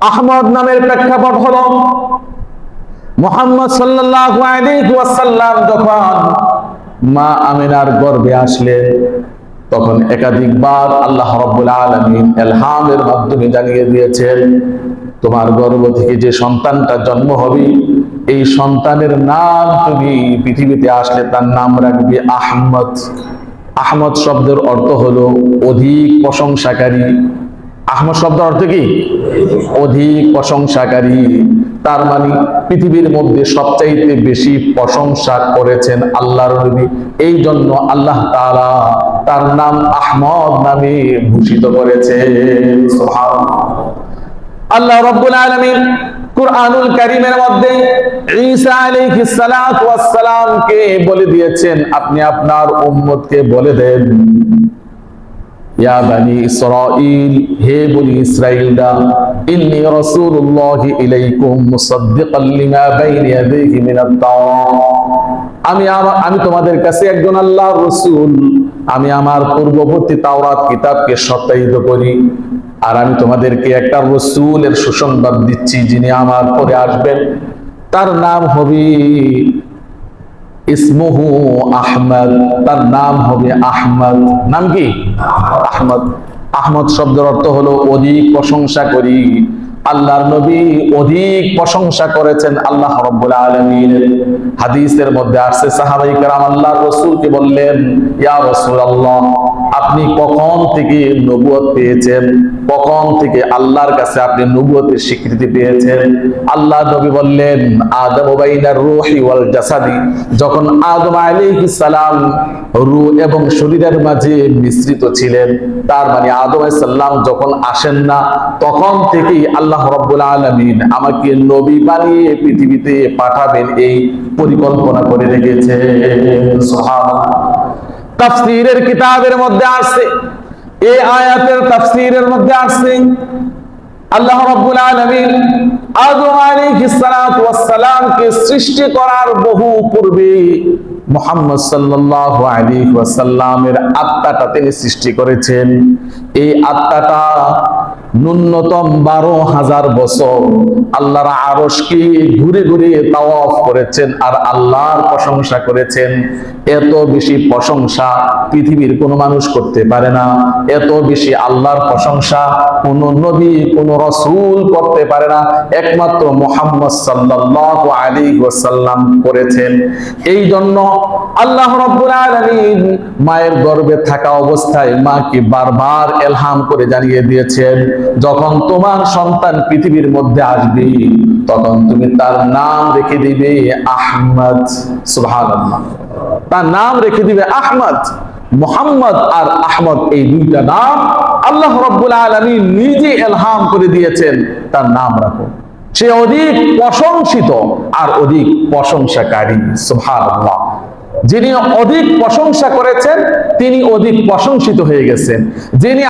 আহমদ নামের প্রেক্ষাপট হলো মোহাম্মদ ওয়াসাল্লাম যখন মা আমিনার গর্বে আসলেন তখন একাধিকবার আল্লাহ রাব্বুল এলহামের মাধ্যমে জানিয়ে দিয়েছেন, তোমার গর্ব থেকে যে সন্তানটা জন্ম হবে, এই সন্তানের নাম তুমি পৃথিবীতে আসলে তার নাম রাখবে আহমদ। আহমদ শব্দের অর্থ হলো অধিক প্রশংসাকারী আহমদ শব্দ অর্থ কি? অধিক প্রশংসাকারী। তার মানে পৃথিবীর মধ্যে সবচাইতে বেশি প্রশংসা করেছেন আল্লাহর নবী। এই জন্য আল্লাহ তাআলা তার নাম আহমদ নামে ভূষিত সুবহানাল্লাহ। আল্লাহ রাব্বুল আলামিন কুরআনুল কারীমের মধ্যে ঈসা আলাইহিস সালাতু ওয়াস সালামকে বলে দিয়েছেন, আপনি আপনার উম্মতকে বলে দেন। আমি তোমাদের কাছে একজন আল্লাহর রাসূল। আমি আমার পূর্ববর্তী তাওরাত কিতাবকে সত্যায়িত করি। আর আমি তোমাদেরকে একটা রসুলের সুসংবাদ দিচ্ছি যিনি আমার পরে আসবেন। তার নাম হবে ইসমহু আহমদ, তার নাম হবে আহমদ। নাম কি? আহমদ। আহমদ শব্দের অর্থ হলো অধিক প্রশংসা করি। আল্লাহর নবী অধিক প্রশংসা করেছেন আল্লাহ রব্বুল আলমিনের হাদিসের মধ্যে আসছে, সাহাবাই কারাম আল্লাহ রসুলকে বললেন, ইয়া রসুল আল্লাহ আপনি কখন থেকে নবুয়ত পেয়েছেন? কখন থেকে আল্লাহর কাছে আপনি নবুয়তের স্বীকৃতি পেয়েছেন। আল্লাহ নবী বললেন, আদম বাইনার রূহি ওয়াল জাসাদি। যখন আদম আলাইহিস সালাম রূহ এবং শরীরের মাঝে মিশ্রিত ছিলেন, তার মানে আদম আলাইহিস সালাম যখন আসেন না, তখন থেকেই আল্লাহ রাব্বুল আলামিন আমাকে নবী বানিয়ে পৃথিবীতে পাঠাবেন এই পরিকল্পনা করে রেখেছেন। সুবহানাল্লাহ। তাফসীরের কিতাবের মধ্যে আসছে এই আয়াতের তাফসীরের মধ্যে আসছে, আল্লাহ রাব্বুল আলামিন আদম আলাইহিস সালাতু ওয়াস সালাম কে সৃষ্টি করার বহু পূর্বে মুহাম্মদ সাল্লাল্লাহু আলাইহি ওয়াসাল্লামের আত্মাটা তিনি সৃষ্টি করেছেন। এই আত্মাটা ন্যূনতম বারো হাজার বছর আল্লাহর আরশকে ঘুরে ঘুরে তাওয়াফ করেছেন আর আল্লাহর প্রশংসা করেছেন। এত বেশি প্রশংসা পৃথিবীর কোনো মানুষ করতে পারে না। এত বেশি আল্লাহর প্রশংসা কোন নবী, কোন রসুল করতে পারে না। একমাত্র মোহাম্মদ সাল্লাল্লাহু আলাইহি ওয়াসাল্লাম করেছেন। এই জন্য আল্লাহ রাব্বুল আলামিন মায়ের গর্ভে থাকা অবস্থায় মাকে বারবার এলহাম করে জানিয়ে দিয়েছেন যখন তোমার সন্তান পৃথিবীর মধ্যে আসবে, তখন তুমি তার নাম রেখে দিবে আহমদ, সুবহানাল্লাহ। তার নাম রেখে দিবে আহমদ, মোহাম্মদ আর আহমদ এই দুইটা নাম আল্লাহ রব্বুল আলমী নিজে এলহাম করে দিয়েছেন, তার নাম রাখো। সে অধিক প্রশংসিত আর অধিক প্রশংসাকারী, সুবহানাল্লাহ। যিনি অধিক প্রশংসা করেছেন, তিনি অধিক প্রশংসিত হয়ে গেছেন। যিনি